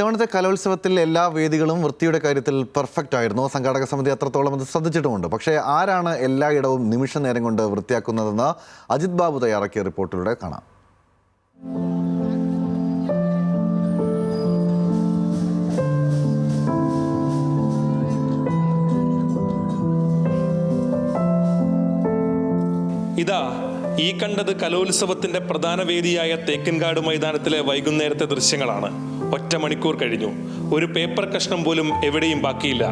ഇത്തവണത്തെ കലോത്സവത്തിൽ എല്ലാ വേദികളും വൃത്തിയുടെ കാര്യത്തിൽ പെർഫെക്റ്റ് ആയിരുന്നു. സംഘാടക സമിതി അത്രത്തോളം അത് ശ്രദ്ധിച്ചിട്ടുമുണ്ട്. പക്ഷേ ആരാണ് എല്ലായിടവും നിമിഷ നേരം കൊണ്ട് വൃത്തിയാക്കുന്നതെന്ന് അജിത് ബാബു തയ്യാറാക്കിയ റിപ്പോർട്ടിലൂടെ കാണാം. ഇതാ ഈ കണ്ടത് കലോത്സവത്തിന്റെ പ്രധാന വേദിയായ തേക്കൻകാട് മൈതാനത്തിലെ വൈകുന്നേരത്തെ ദൃശ്യങ്ങളാണ്. ഒറ്റ മണിക്കൂർ കഴിഞ്ഞു. ഒരു പേപ്പർ കഷ്ണം പോലും എവിടെയും ബാക്കിയില്ല.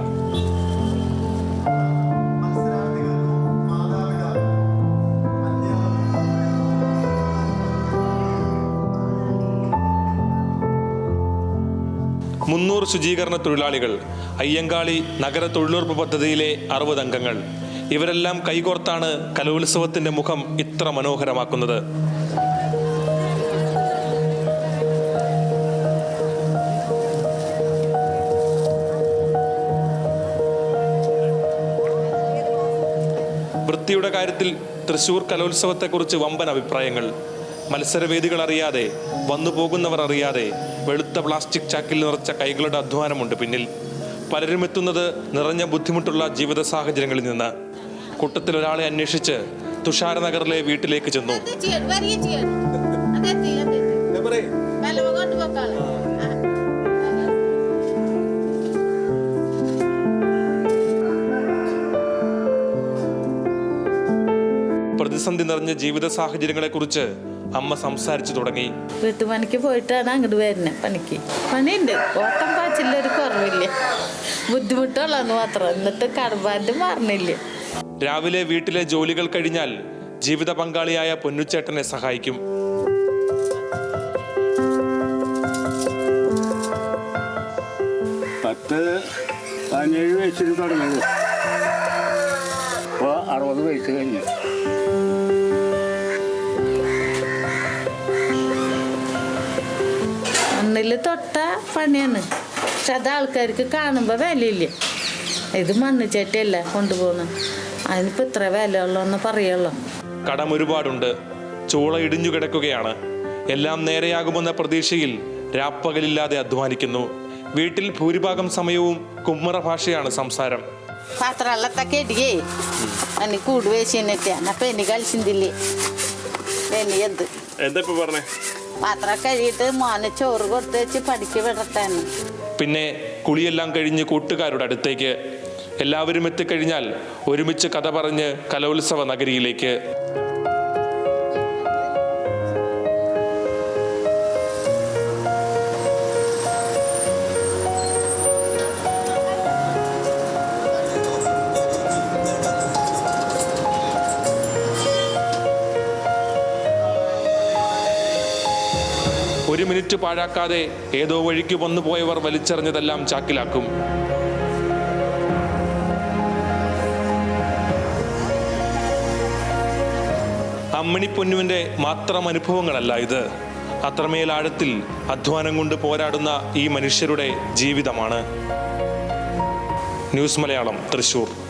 മുന്നൂറ് ശുചീകരണ തൊഴിലാളികൾ അയ്യങ്കാളി നഗര തൊഴിലുറപ്പ് പദ്ധതിയിലെ അറുപത് അംഗങ്ങൾ. ഇവരെല്ലാം കൈകോർത്താണ് കലോത്സവത്തിന്റെ മുഖം ഇത്ര മനോഹരമാക്കുന്നത്. വൃത്തിയുടെ കാര്യത്തിൽ തൃശൂർ കലോത്സവത്തെക്കുറിച്ച് വമ്പൻ അഭിപ്രായങ്ങൾ. മത്സരവേദികൾ അറിയാതെ വന്നു പോകുന്നവർ അറിയാതെ വെളുത്ത പ്ലാസ്റ്റിക് ചാക്കിൽ നിറച്ച കൈകളുടെ അധ്വാനമുണ്ട് പിന്നിൽ. പലരും എത്തുന്നത് നിറഞ്ഞ ബുദ്ധിമുട്ടുള്ള ജീവിത സാഹചര്യങ്ങളിൽ നിന്ന്. കൂട്ടത്തിൽ ഒരാളെ അന്വേഷിച്ച് തുഷാരനഗറിലെ വീട്ടിലേക്ക് ചെന്നു. പ്രതിസന്ധി നിറഞ്ഞ ജീവിത സാഹചര്യങ്ങളെക്കുറിച്ച് അമ്മ സംസാരിച്ചു തുടങ്ങി. വീട്ടുപണിക്ക് പോയിട്ടാണ് അങ്ങോട്ട് വരുന്നത് പണിക്ക്. പണിയുണ്ട്. ഓട്ടം പാച്ചില്ലൊരു കുറവില്ല? ബുദ്ധിമുട്ടുള്ളതെന്ന് മാത്രം. എന്നിട്ട് കടബാറ്റ് മാറണില്ല? രാവിലെ വീട്ടിലെ ജോലികൾ കഴിഞ്ഞാൽ ജീവിത പങ്കാളിയായ പൊന്നുച്ചേട്ടനെ സഹായിക്കും. പത്ത് പതിനേഴ് വയസ്സിൽ തുടങ്ങിയത് ഇപ്പോൾ അറുപത് വയസ്സ് കഴിഞ്ഞു. മണ്ണിൽ തൊട്ട പണിയാണ്. പക്ഷെ അത് ആൾക്കാർക്ക് കാണുമ്പോൾ വിലയില്ല. ഇത് മണ്ണ് ചേട്ടയല്ല കൊണ്ടുപോകുന്നത് അതിനിപ്പോൾ ഇത്ര വില ഉള്ളതെന്ന് പറയുള്ളൂ. കടം ഒരുപാടുണ്ട്. ചൂള ഇടിഞ്ഞു കിടക്കുകയാണ്. എല്ലാം നേരെയാകുമെന്ന പ്രതീക്ഷയിൽ രാപ്പകലില്ലാതെ അധ്വാനിക്കുന്നു. വീട്ടിൽ ഭൂരിഭാഗം സമയവും കുമ്മറ ഭാഷയാണ് സംസാരം. పాత్రలతో ఎడిగి అన్ని కూడు వేసినట్టే నా పెన్ని కలిసిందిలే పెన్ని ఎద్దు എന്താ ഇപ്പൊ പറഞ്ഞേ പാത്രം കഴുകിയിട്ട് മോനെ ചോറ് കൊടുത്ത് വെച്ച് പഠിക്ക് വിടട്ടാന്ന് പിന്നെ കുളിയെല്ലാം കഴിഞ്ഞ് കൂട്ടുകാരുടെ അടുത്തേക്ക് എല്ലാവരും എത്തിക്കഴിഞ്ഞാൽ ഒരുമിച്ച് കഥ പറഞ്ഞ് കലോത്സവ നഗരിയിലേക്ക് ഒരു മിനിറ്റ് പാഴാക്കാതെ ഏതോ വഴിക്ക് വന്നു പോയവർ വലിച്ചെറിഞ്ഞതെല്ലാം ചാക്കിലാക്കും. അമ്മണി പൊന്നുവിന്റെ മാത്രം അനുഭവങ്ങളല്ല ഇത്. അത്രമേൽ ആഴത്തിൽ അധ്വാനം കൊണ്ട് പോരാടുന്ന ഈ മനുഷ്യരുടെ ജീവിതമാണ്. ന്യൂസ് മലയാളം തൃശൂർ.